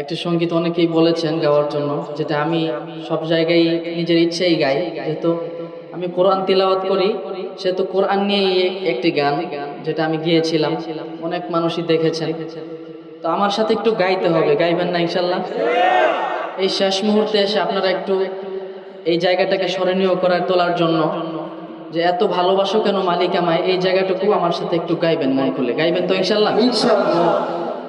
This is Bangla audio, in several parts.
একটি সংগীত অনেকেই বলেছেন গাওয়ার জন্য, যেটা আমি সব জায়গায় নিজের ইচ্ছেই গাই। যেহেতু আমি কোরআন তিলাওয়াত করি, সেহেতু কোরআন নিয়েই একটি গান, যেটা আমি গিয়েছিলাম। অনেক মানুষই দেখেছেন। তো আমার সাথে একটু গাইতে হবে, গাইবেন না ইনশাল্লাহ? এই শেষ মুহূর্তে এসে আপনারা একটু এই জায়গাটাকে স্মরণীয় করার তোলার জন্য, যে এত ভালোবাসো কেন মালিক আমায়? এই জায়গাটুকু আমার সাথে একটু গাইবেন মন খুলে। গাইবেন তো ইনশাল্লাহ? ইনশাআল্লাহ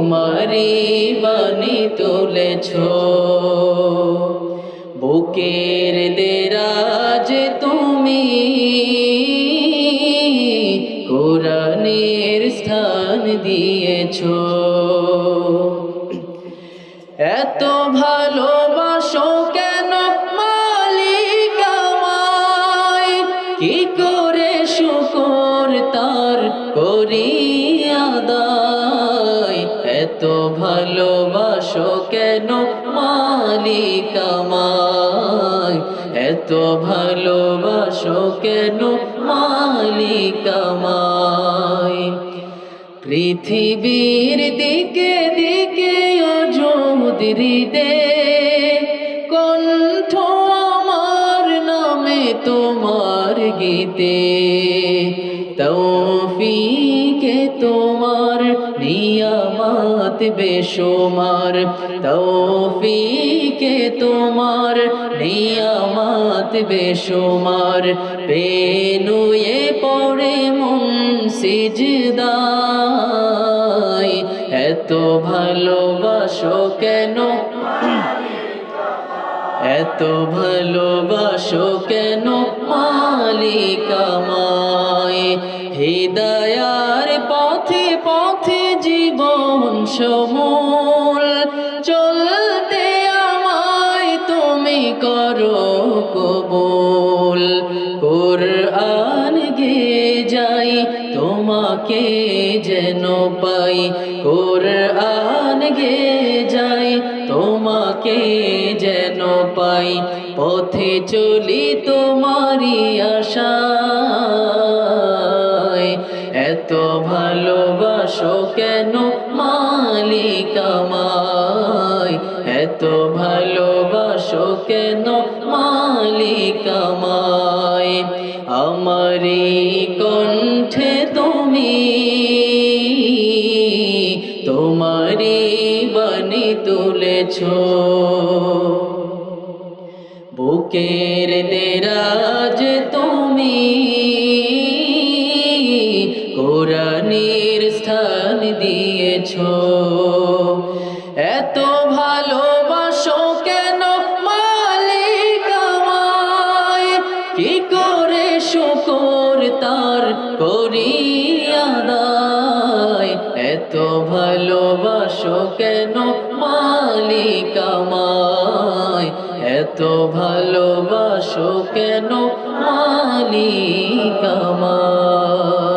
তোমারি বাণী তুলেছ। বুকের দেরাজ তুমি, কোরআনের স্থান দিয়েছ। এত ভালোবাসো কেন মালিক কি করে শুকর তার করি আদায়? এত ভালোবাসো কেন মালিক আমায়? এত ভালোবাসো কেন মালিক আমায়? পৃথিবীর দিকে দিকে অযোধিরি দে কণ্ঠ আমার নামে তোমার গীতে তোমার নিয়ামত বেশুমার, তৌফিকে তোমার নিয়ামত বেশুমার, পেনুয়ে পড়ে মন সিজদায়, এত ভালোবাসো কেন? এত ভালোবাসো কেন মালিক জীবন সমূল। চলতে আমায় তুমি করো কবুল। কোরআন গে যাই, তোমাকে যেন পাই। কোরআন গে যাই, তোমাকে যেন পাই। পথে চলি তোমারি আশায় এত ভালোবাসো কেন মালিক আমায়? এত ভালোবাসো কেন মালিক আমায়? আমারি কণ্ঠে তুমি তোমারি বাণী তুলেছ। বুকের দেরাজ তুমি কোরআনের স্থান দিয়েছ। এত ভালোবাসো কেন মালিক কি করে শুকর তার করি আদায়? এত ভালোবাসো কেন মালিক আমায়? এত ভালোবাসো কেন মালিক আমায়